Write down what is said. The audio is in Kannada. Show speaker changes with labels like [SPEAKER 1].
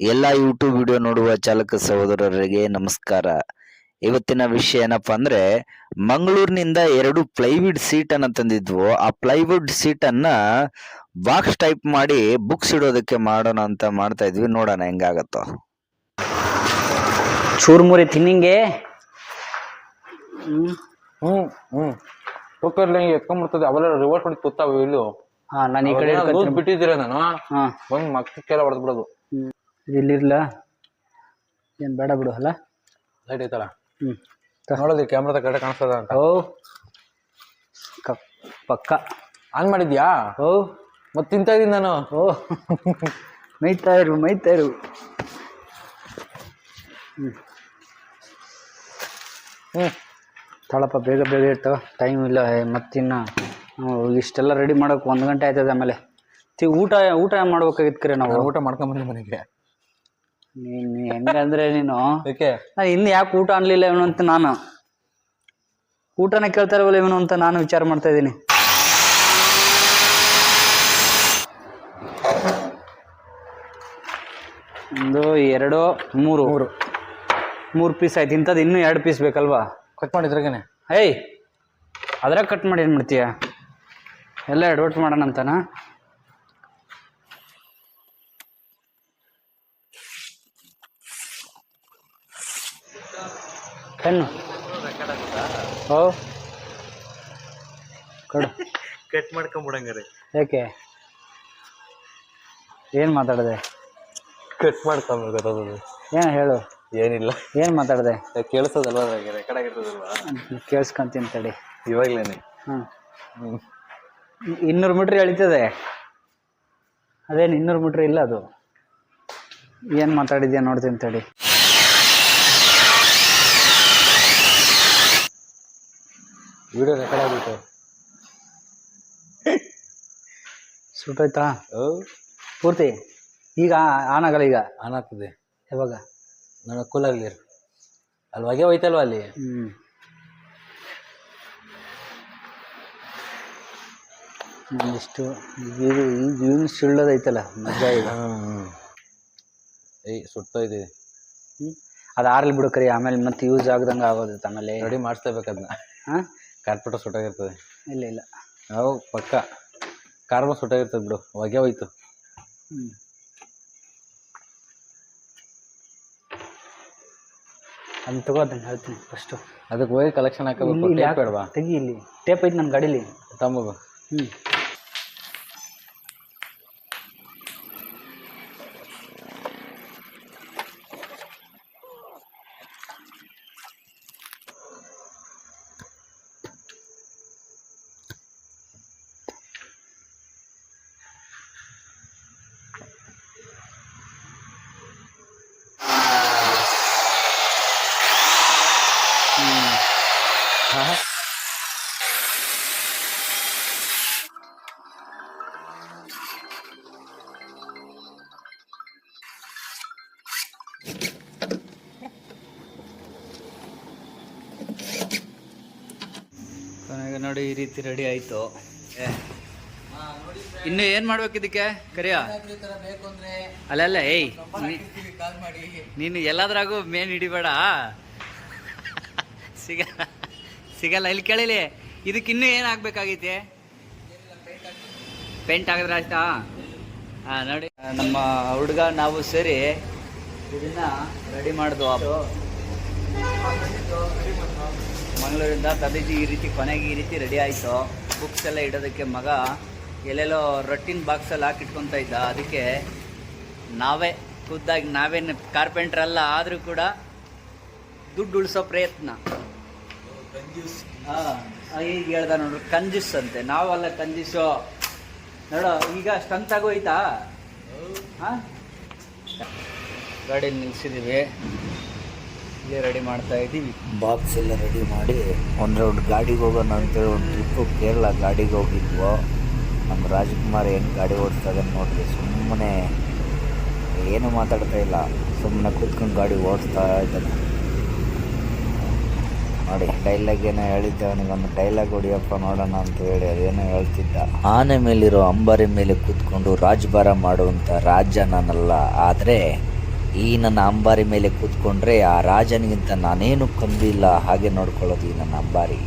[SPEAKER 1] ಎಲ್ಲ ಯೂಟ್ಯೂಬ್ ವಿಡಿಯೋ ನೋಡುವ ಚಾಲಕ ಸಹೋದರರಿಗೆ ನಮಸ್ಕಾರ. ಇವತ್ತಿನ ವಿಷಯ ಏನಪ್ಪಾ ಅಂದ್ರೆ ಮಂಗಳೂರಿನಿಂದ ಎರಡು ಪ್ಲೈವುಡ್ ಸೀಟ್ ಅನ್ನ ತಂದಿದ್ವು. ಆ ಪ್ಲೈವುಡ್ ಸೀಟ್ ಅನ್ನ ಬಾಕ್ಸ್ ಟೈಪ್ ಮಾಡಿ ಬುಕ್ಸ್ ಇಡೋದಕ್ಕೆ ಮಾಡೋಣ ಅಂತ ಮಾಡ್ತಾ ಇದ್ವಿ. ನೋಡೋಣ ಹೆಂಗಾಗತ್ತೋ.
[SPEAKER 2] ಚೂರ್ಮುರಿ ತಿನ್ನಿಂಗೆ? ಹ್ಮ್
[SPEAKER 3] ಹ್ಮ್ ಹ್ಮ್. ಕುಕ್ಕರ್ಲಿ ಹಿಂಗೆ ಎತ್ಕೊಂಡ್ಬಿಡ್ತದೆ. ಅವೆಲ್ಲ ರಿವರ್ಸ್ ಮಾಡಿ ತುತ್ತಾವ ಇಲ್ಲೂ.
[SPEAKER 2] ಹಾ ನಾನು ಈ ಕಡೆ.
[SPEAKER 3] ಬಿಟ್ಟಿದ್ದೀರ ನಾನು.
[SPEAKER 2] ಹಾ.
[SPEAKER 3] ಬಂದು ಮಕ್ಕಕ್ಕೆಲ್ಲ ಹೊಡೆದ್ ಬಿಡೋದು
[SPEAKER 2] ಹ್ಮ್. ಇದು ಇಲ್ಲಿರ್ಲ? ಏನು ಬೇಡ ಬಿಡು ಅಲ್ಲ?
[SPEAKER 3] ಲೈಟ್ ಐತಲ್ಲ?
[SPEAKER 2] ಹ್ಮ್. ತ-
[SPEAKER 3] ನೋಡೋದು ಕ್ಯಾಮ್ರಾದ ಕಡೆ ಕಾಣಿಸ್ತದ ಅಂತ.
[SPEAKER 2] ಓ ಪಕ್ಕ.
[SPEAKER 3] ಆನ್ ಮಾಡಿದ್ಯಾ?
[SPEAKER 2] ಓ
[SPEAKER 3] ಮತ್ ತಿಂತಾ ಇದೀನಿ ನಾನು.
[SPEAKER 2] ಓ ಮೈತಾ ಇರು ಮೈತಾ ಇರು. ಹ್ಮ್.
[SPEAKER 3] ಹ್ಮ್.
[SPEAKER 2] ತಳಪ್ಪ ಬೇಗ ಬೇಗ ಇರ್ತಾವ. ಟೈಮ್ ಇಲ್ಲ ಮತ್ತಿನ್ನ ಇಷ್ಟೆಲ್ಲ ರೆಡಿ ಮಾಡೋಕೆ ಒಂದು ಗಂಟೆ ಆಯ್ತದೆ ಆಮೇಲೆ. ತಿ ಊಟ ಊಟ ಮಾಡ್ಬೇಕಾಗಿತ್ತು ಕರೆ ನಾವು.
[SPEAKER 3] ಊಟ ಮಾಡ್ಕೊಂಡ್ ಬಂದ್ರೆ ಮನೆಗೆ.
[SPEAKER 2] ನೀನು ಹೆಂಗಂದ್ರೆ ನೀನು?
[SPEAKER 3] ಏಕೆ?
[SPEAKER 2] ನಾನು ಇನ್ನು ಯಾಕೆ ಊಟ ಅನ್ಲಿಲ್ಲ ಇವನು ಅಂತ ನಾನು. ಊಟನ ಕೇಳ್ತಾ ಇರವಲ್ಲ ಇವನು ಅಂತ ನಾನು ವಿಚಾರ ಮಾಡ್ತಾ ಇದ್ದೀನಿ. ಒಂದು ಎರಡು ಮೂರು. ಮೂರು. ಮೂರು ಪೀಸ್ ಆಯ್ತು. ಇಂಥದ್ದು ಇನ್ನೂ ಎರಡು ಪೀಸ್ ಬೇಕಲ್ವಾ?
[SPEAKER 3] ಕಟ್ ಮಾಡಿದ್ರಾಗೇನೆ
[SPEAKER 2] ಏಯ್ ಅದ್ರಾಗ ಕಟ್ ಮಾಡಿ ಏನು ಮಾಡ್ತೀಯ? ಎಲ್ಲ ಎಡವಟ್ ಮಾಡೋಣ ಪೆನ್ನು ಓ. ಕೊಡು
[SPEAKER 3] ಕಟ್ ಮಾಡ್ಕೊಂಬಿಡಂಗಾರೆ.
[SPEAKER 2] ಯಾಕೆ ಏನು ಮಾತಾಡಿದೆ?
[SPEAKER 3] ಕಟ್ ಮಾಡ್ಕೊಂಬೇಕು
[SPEAKER 2] ಏನು ಹೇಳು?
[SPEAKER 3] ಏನಿಲ್ಲ.
[SPEAKER 2] ಏನು ಮಾತಾಡಿದೆ?
[SPEAKER 3] ಕೇಳಿಸೋದಲ್ವ ರೆಕಾರ್ಡ್ ಆಗಿರ್ತದಲ್ವಾ?
[SPEAKER 2] ಕೇಳಿಸ್ಕೊಂತೀನಿ ತಡಿ.
[SPEAKER 3] ಇವಾಗಲೇ
[SPEAKER 2] ಹ್ಞೂ ಇನ್ನೂರು ಮೀಟ್ರ್ ಎಳಿತದೆ. ಅದೇನು ಇನ್ನೂರು ಮೀಟ್ರ್ ಇಲ್ಲ ಅದು? ಏನು ಮಾತಾಡಿದ್ಯಾ ನೋಡ್ತೀನಿ ತಡಿ.
[SPEAKER 3] ವಿಡಿಯೋ ರೆಕಾರ್ಡ್ ಆಗುತ್ತೆ
[SPEAKER 2] ಸುಟ್ಟೋಯ್ತಾ ಪೂರ್ತಿ? ಈಗ ಆನ್ ಆಗಲ್ಲ ಈಗ?
[SPEAKER 3] ಆನ್ ಆಗ್ತದೆ.
[SPEAKER 2] ಯಾವಾಗ?
[SPEAKER 3] ನನಗೆ ಕೂಲ್ ಆಗಲಿ ಅಲ್ಲಿ ಹೊಗೆ ಹೋಯ್ತಲ್ವಾ ಅಲ್ಲಿ?
[SPEAKER 2] ಹ್ಞೂ ಇಷ್ಟು ಇದು ಈಗ ಇವನು ಸುಳ್ಳೋದೈತಲ್ಲ ಮಜಾ ಇದೆ.
[SPEAKER 3] ಏಯ್ ಇದೆ
[SPEAKER 2] ಅದು ಆರ್ಲಿ ಬಿಡು ಕರಿ ಆಮೇಲೆ ಮತ್ತೆ ಯೂಸ್ ಆಗ್ದಂಗೆ ಆಗೋದು ಆಮೇಲೆ
[SPEAKER 3] ರೆಡಿ ಮಾಡಿಸ್ಲೇಬೇಕು ಅದನ್ನ
[SPEAKER 2] ಹಾಂ?
[SPEAKER 3] ಕಾರ್ಪೆಟ್ ಸುಟ್ಟಾಗಿರ್ತದೆ.
[SPEAKER 2] ಇಲ್ಲ ಇಲ್ಲ.
[SPEAKER 3] ಅವು ಪಕ್ಕ ಕಾರ್ಬನ್ ಸುಟ್ಟಾಗಿರ್ತದೆ ಬಿಡು ಹೊಗೆ ಹೋಯ್ತು.
[SPEAKER 2] ಹ್ಞೂ ಅದನ್ನ ತಗೋತೀನಿ ಹೇಳ್ತೀನಿ ಫಸ್ಟು
[SPEAKER 3] ಅದಕ್ಕೆ ಹೋಗಿ ಕಲೆಕ್ಷನ್ ಹಾಕಬೇಕು
[SPEAKER 2] ಇಲ್ಲಿ
[SPEAKER 3] ಟೇಪ್. ಬೇಡವಾ?
[SPEAKER 2] ತೆಗಿ ಇಲ್ಲಿ ಟೇಪ್ ಐತೆ ನನ್ನ ಗಾಡೀಲಿ.
[SPEAKER 3] ತಮ್ಮಗು
[SPEAKER 2] ಹ್ಞೂ ನೋಡಿ ಈ ರೀತಿ ರೆಡಿ ಆಯಿತು. ಇನ್ನು ಏನು ಮಾಡ್ಬೇಕು ಇದಕ್ಕೆ? ಕರಿಯ? ಅಲ್ಲ ಅಲ್ಲ ಏಯ್ ನೀನು ಎಲ್ಲದ್ರಾಗೂ ಮೇನ್ ಹಿಡಿಬೇಡ. ಸಿಗ ಸಿಗಲ್ಲ ಇಲ್ಲಿ ಕೇಳಿಲಿ. ಇದಕ್ಕೆ ಇನ್ನೂ ಏನು ಆಗ್ಬೇಕಾಗೈತೆ? ಪೇಂಟ್ ಆಗಿದ್ರೆ ಆಯ್ತಾ? ಹಾಂ ನೋಡಿ. ನಮ್ಮ ಹುಡುಗ ನಾವು ಸೇರಿ ಇದನ್ನ ರೆಡಿ ಮಾಡಿದ್ವು ಮಂಗಳೂರಿಂದ ತಂದಿದ್ದು ಈ ರೀತಿ ಕೊನೆಗೆ ಈ ರೀತಿ ರೆಡಿ ಆಯಿತು. ಬುಕ್ಸ್ ಎಲ್ಲ ಇಡೋದಕ್ಕೆ ಮಗ ಎಲ್ಲೆಲ್ಲೋ ರೊಟ್ಟಿನ ಬಾಕ್ಸಲ್ಲಿ ಹಾಕಿಟ್ಕೊತ ಇದ್ದ. ಅದಕ್ಕೆ ನಾವೇ ಖುದ್ದಾಗಿ ನಾವೇನು ಕಾರ್ಪೆಂಟ್ರ್ ಅಲ್ಲ, ಆದರೂ ಕೂಡ ದುಡ್ಡು ಉಳಿಸೋ ಪ್ರಯತ್ನ. ಹಾಂ ಈಗ ಹೇಳ್ದ ನೋಡ್ರಿ ಕಂಜಿಸ್ ಅಂತೆ. ನಾವಲ್ಲ ಕಂಜೂಸು. ನೋಡೋ, ಈಗ ಸ್ಟ್ರಂತ್ ಆಗೋಯ್ತಾ? ಹಾಂ? ಗಾಡಿ ನಿಲ್ಸಿದ್ದೀವಿ ಇಲ್ಲೇ ರೆಡಿ ಮಾಡ್ತಾ ಇದ್ದೀವಿ.
[SPEAKER 1] ಬಾಕ್ಸ್ ಎಲ್ಲ ರೆಡಿ ಮಾಡಿ ಒಂದು ರೌಂಡ್ ಗಾಡಿಗೆ ಹೋಗೋಣ ಅಂತೇಳಿ ಒಂದು ಟ್ರಿಪ್ಪು ಕೇರಳ ಗಾಡಿಗೆ ಹೋಗಿದ್ವು. ನಮ್ಮ ರಾಜ್ಕುಮಾರ್ ಏನು ಗಾಡಿ ಓಡಿಸ್ತಾರೆ ನೋಡ್ರಿ ಸುಮ್ಮನೆ ಏನು ಮಾತಾಡ್ತಾ ಇಲ್ಲ. ಸುಮ್ಮನೆ ಕೂತ್ಕೊಂಡು ಗಾಡಿ ಓಡಿಸ್ತಾ ಇದ್ದಾನೆ. ನೋಡಿ ಡೈಲಾಗ್ ಏನೋ ಹೇಳಿದ್ದೆ ಅವನಿಗೆ, ಒಂದು ಡೈಲಾಗ್ ಹೊಡಿಯಪ್ಪ ನೋಡೋಣ ಅಂತ ಹೇಳಿ ಅದೇನೋ ಹೇಳ್ತಿದ್ದ. ಆನೆ ಮೇಲಿರೋ ಅಂಬಾರಿ ಮೇಲೆ ಕೂತ್ಕೊಂಡು ರಾಜ್ಭಾರ ಮಾಡುವಂಥ ರಾಜ ನಾನಲ್ಲ, ಆದರೆ ಈ ನನ್ನ ಅಂಬಾರಿ ಮೇಲೆ ಕೂತ್ಕೊಂಡ್ರೆ ಆ ರಾಜನಿಗಿಂತ ನಾನೇನು ಕಂಬಿಲ್ಲ ಹಾಗೆ ನೋಡ್ಕೊಳ್ಳೋದು ಈ ನನ್ನ ಅಂಬಾರಿ.